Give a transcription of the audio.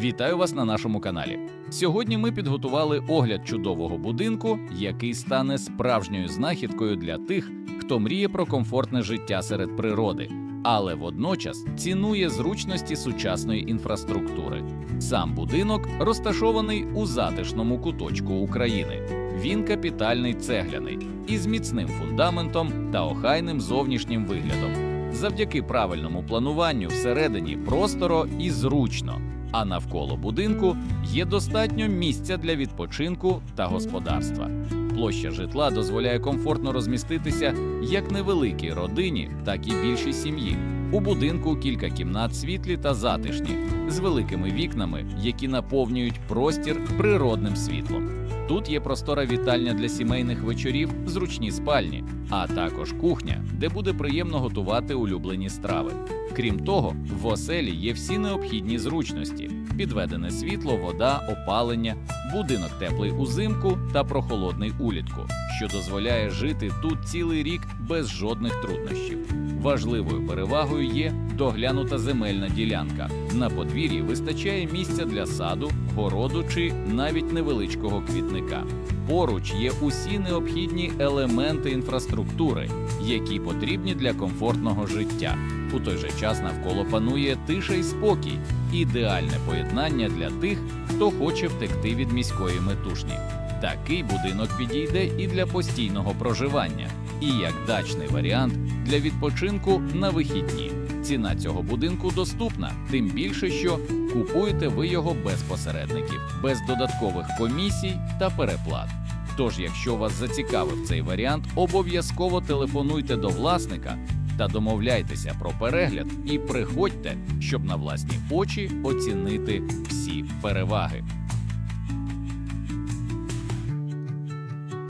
Вітаю вас на нашому каналі. Сьогодні ми підготували огляд чудового будинку, який стане справжньою знахідкою для тих, хто мріє про комфортне життя серед природи, але водночас цінує зручності сучасної інфраструктури. Сам будинок розташований у затишному куточку України. Він капітальний цегляний із міцним фундаментом та охайним зовнішнім виглядом. Завдяки правильному плануванню всередині просторо і зручно, а навколо будинку є достатньо місця для відпочинку та господарства. Площа житла дозволяє комфортно розміститися як невеликій родині, так і більшій сім'ї. У будинку кілька кімнат світлі та затишні, з великими вікнами, які наповнюють простір природним світлом. Тут є простора вітальня для сімейних вечорів, зручні спальні, а також кухня, де буде приємно готувати улюблені страви. Крім того, в оселі є всі необхідні зручності: підведене світло, вода, опалення, будинок теплий узимку та прохолодний улітку, що дозволяє жити тут цілий рік без жодних труднощів. Важливою перевагою є доглянута земельна ділянка. На подвір'ї вистачає місця для саду, городу чи навіть невеличкого квітника. Поруч є усі необхідні елементи інфраструктури, які потрібні для комфортного життя. У той же час навколо панує тиша і спокій, ідеальне поєднання для тих, хто хоче втекти від міської метушні. Такий будинок підійде і для постійного проживання, і як дачний варіант для відпочинку на вихідні. Ціна цього будинку доступна, тим більше, що купуєте ви його без посередників, без додаткових комісій та переплат. Тож, якщо вас зацікавив цей варіант, обов'язково телефонуйте до власника та домовляйтеся про перегляд і приходьте, щоб на власні очі оцінити всі переваги.